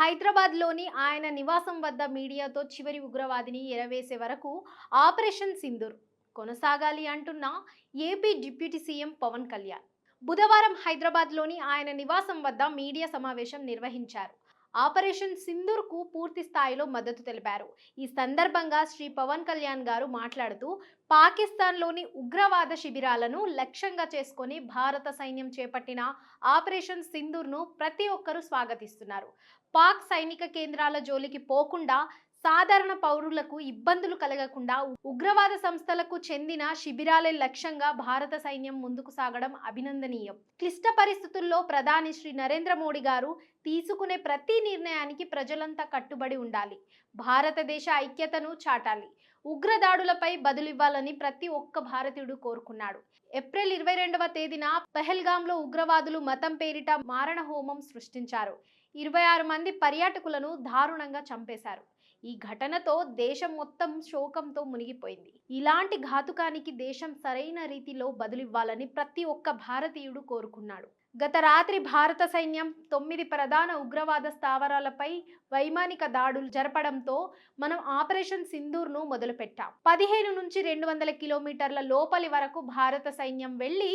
హైదరాబాద్లోని ఆయన నివాసం వద్ద మీడియాతో చివరి ఉగ్రవాదిని ఎరవేసే వరకు ఆపరేషన్ సింధూర్ కొనసాగాలి అంటున్న AP deputy CM Pawan Kalyan. బుధవారం హైదరాబాద్లోని ఆయన నివాసం వద్ద మీడియా సమావేశం నిర్వహించారు. ఆపరేషన్ సింధూర్కు పూర్తి స్థాయిలో మద్దతు తెలిపారు. ఈ సందర్భంగా శ్రీ పవన్ కళ్యాణ్ గారు మాట్లాడుతూ పాకిస్తాన్లోని ఉగ్రవాద శిబిరాలను లక్ష్యంగా చేసుకొని భారత సైన్యం చేపట్టిన ఆపరేషన్ సింధూర్ను ప్రతి ఒక్కరూ స్వాగతిస్తున్నారు. పాక్ సైనిక కేంద్రాల జోలికి పోకుండా సాధారణ పౌరులకు ఇబ్బందులు కలగకుండా ఉగ్రవాద సంస్థలకు చెందిన శిబిరాలే లక్ష్యంగా భారత సైన్యం ముందుకు సాగడం అభినందనీయం. క్లిష్ట పరిస్థితుల్లో ప్రధాని శ్రీ నరేంద్ర మోడీ గారు తీసుకునే ప్రతి నిర్ణయానికి ప్రజలంతా కట్టుబడి ఉండాలి. భారతదేశ ఐక్యతను చాటాలి. ఉగ్రదాడులపై బదులివ్వాలని ప్రతి ఒక్క భారతీయుడు కోరుకున్నాడు. ఏప్రిల్ ఇరవై రెండవ తేదీన పెహల్గాంలో ఉగ్రవాదులు మతం పేరిట మారణ హోమం సృష్టించారు. ఇరవై ఆరు మంది పర్యాటకులను దారుణంగా చంపేశారు. ఈ ఘటనతో దేశం మొత్తం శోకంతో మునిగిపోయింది. ఇలాంటి ఘాతుకానికి దేశం సరైన రీతిలో బదులివ్వాలని ప్రతి ఒక్క భారతీయుడు కోరుకున్నాడు. గత రాత్రి భారత సైన్యం తొమ్మిది ప్రధాన ఉగ్రవాద స్థావరాలపై వైమానిక దాడులు జరపడంతో మనం ఆపరేషన్ సింధూర్ను మొదలుపెట్టాం. పదిహేను నుంచి రెండు వందల కిలోమీటర్ల లోపలి వరకు భారత సైన్యం వెళ్ళి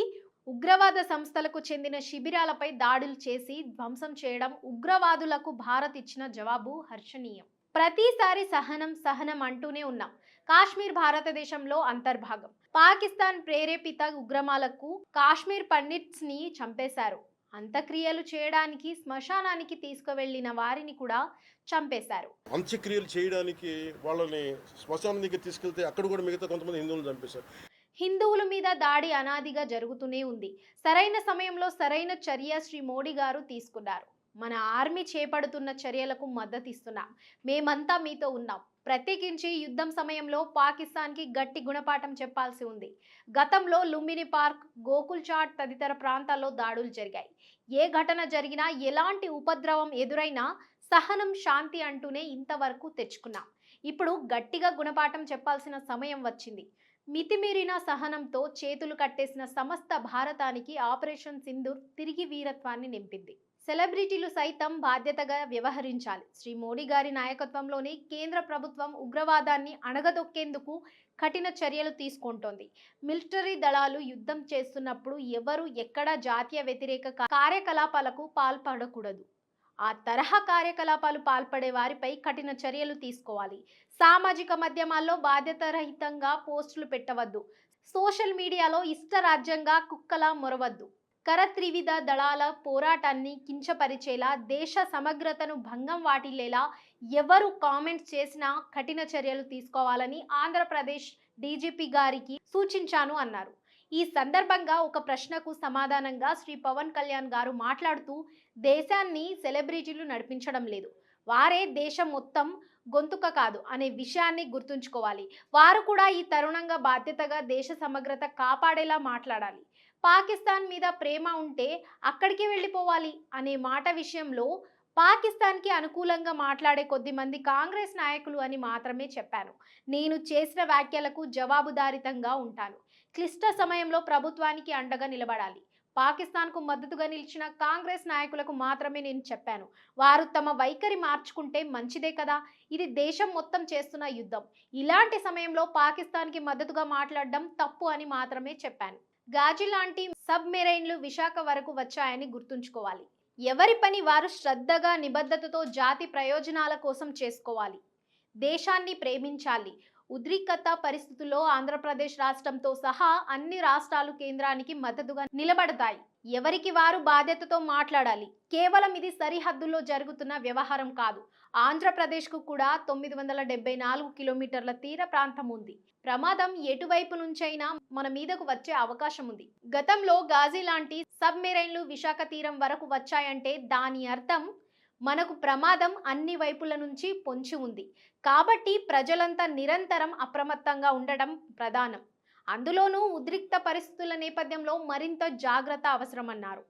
ఉగ్రవాద సంస్థలకు చెందిన శిబిరాలపై దాడులు చేసి ధ్వంసం చేయడం ఉగ్రవాదులకు భారత్ ఇచ్చిన జవాబు హర్షణీయం. ప్రతిసారి సహనం సహనం అంటూనే ఉన్నాం. కాశ్మీర్ భారతదేశంలో అంతర్భాగం. పాకిస్తాన్ ప్రేరేపిత ఉగ్రమాలకు కాశ్మీర్ పండిట్స్ని చంపేశారు. అంత్యక్రియలు చేయడానికి శ్మశానానికి తీసుకువెళ్ళిన వారిని కూడా చంపేశారు. అంత్యక్రియలు చేయడానికి వాళ్ళని శ్మశానం దగ్గర తీసుకెళ్తే అక్కడ కూడా మిగతా కొంతమంది హిందువులు చంపేశారు. హిందువుల మీద దాడి అనాదిగా జరుగుతూనే ఉంది. సరైన సమయంలో సరైన చర్య శ్రీ మోడీ గారు తీసుకున్నారు. మన ఆర్మీ చేపడుతున్న చర్యలకు మద్దతు ఇస్తున్నాం మేమంతా మీతో ఉన్నాం. ప్రత్యేకించి యుద్ధం సమయంలో పాకిస్తాన్కి గట్టి గుణపాఠం చెప్పాల్సి ఉంది. గతంలో లుంబిని పార్క్ గోకుల్ చాట్ తదితర ప్రాంతాల్లో దాడులు జరిగాయి. ఏ ఘటన జరిగినా ఎలాంటి ఉపద్రవం ఎదురైనా సహనం శాంతి అంటూనే ఇంతవరకు తెచ్చుకున్నాం. ఇప్పుడు గట్టిగా గుణపాఠం చెప్పాల్సిన సమయం వచ్చింది. మితిమీరిన సహనంతో చేతులు కట్టేసిన సమస్త భారతానికి ఆపరేషన్ సింధూర్ తిరిగి వీరత్వాన్ని నింపింది. సెలబ్రిటీలు సైతం బాధ్యతగా వ్యవహరించాలి. శ్రీ మోడీ గారి నాయకత్వంలోని కేంద్ర ప్రభుత్వం ఉగ్రవాదాన్ని అణగదొక్కేందుకు కఠిన చర్యలు తీసుకుంటోంది. మిలిటరీ దళాలు యుద్ధం చేస్తున్నప్పుడు ఎవరు ఎక్కడ జాతీయ వ్యతిరేక కార్యకలాపాలకు పాల్పడకూడదు. ఆ తరహా కార్యకలాపాలు పాల్పడే వారిపై కఠిన చర్యలు తీసుకోవాలి. సామాజిక మాధ్యమాల్లో బాధ్యతరహితంగా పోస్టులు పెట్టవద్దు. సోషల్ మీడియాలో ఇష్టరాజ్యంగా కుక్కలా మొరవద్దు. కరత్రివిధ దళాల పోరాటాన్ని కించపరిచేలా దేశ సమగ్రతను భంగం వాటిల్లేలా ఎవరు కామెంట్స్ చేసినా కఠిన చర్యలు తీసుకోవాలని ఆంధ్రప్రదేశ్ డీజీపీ గారికి సూచించాను అన్నారు. ఈ సందర్భంగా ఒక ప్రశ్నకు సమాధానంగా శ్రీ పవన్ కళ్యాణ్ గారు మాట్లాడుతూ దేశాన్ని సెలబ్రిటీలు నడిపించడం లేదు. వారే దేశం మొత్తం గొంతుక కాదు అనే విషయాన్ని గుర్తుంచుకోవాలి. వారు కూడా ఈ తరుణంగా బాధ్యతగా దేశ సమగ్రత కాపాడేలా మాట్లాడాలి. పాకిస్తాన్ మీద ప్రేమ ఉంటే అక్కడికి వెళ్ళిపోవాలి అనే మాట విషయంలో పాకిస్తాన్కి అనుకూలంగా మాట్లాడే కొద్ది మంది కాంగ్రెస్ నాయకులు అని మాత్రమే చెప్పాను నేను చేసిన వ్యాఖ్యలకు జవాబుదారితంగా ఉంటాను. క్లిష్ట సమయంలో ప్రభుత్వానికి అండగా నిలబడాలి. పాకిస్తాన్కు మద్దతుగా నిలిచిన కాంగ్రెస్ నాయకులకు మాత్రమే నేను చెప్పాను. వారు తమ వైఖరి మార్చుకుంటే మంచిదే కదా! ఇది దేశం మొత్తం చేస్తున్న యుద్ధం. ఇలాంటి సమయంలో పాకిస్తాన్కి మద్దతుగా మాట్లాడడం తప్పు అని మాత్రమే చెప్పాను. గాజు లాంటి సబ్ మెరైన్లు విశాఖ వరకు వచ్చాయని గుర్తుంచుకోవాలి. ఎవరి పని వారు శ్రద్ధగా నిబద్ధతతో జాతి ప్రయోజనాల కోసం చేసుకోవాలి. దేశాన్ని ప్రేమించాలి. ఉద్రిక్తత పరిస్థితుల్లో ఆంధ్రప్రదేశ్ రాష్ట్రంతో సహా అన్ని రాష్ట్రాలు కేంద్రానికి మద్దతుగా నిలబడతాయి. ఎవరికి వారు బాధ్యతతో మాట్లాడాలి? కేవలం ఇది సరిహద్దుల్లో జరుగుతున్న వ్యవహారం కాదు. ఆంధ్రప్రదేశ్కు కూడా తొమ్మిది వందల డెబ్బై నాలుగు కిలోమీటర్ల తీర ప్రాంతం ఉంది. ప్రమాదం ఎటువైపు నుంచైనా మన మీదకు వచ్చే అవకాశం ఉంది. గతంలో గాజీ లాంటి సబ్మెరైన్లు విశాఖ తీరం వరకు వచ్చాయంటే దాని అర్థం మనకు ప్రమాదం అన్ని వైపుల నుంచి పొంచి ఉంది. కాబట్టి ప్రజలంతా నిరంతరం అప్రమత్తంగా ఉండడం ప్రధానం. అందులోనూ ఉద్రిక్త పరిస్థితుల నేపథ్యంలో మరింత జాగ్రత్త అవసరమన్నారు.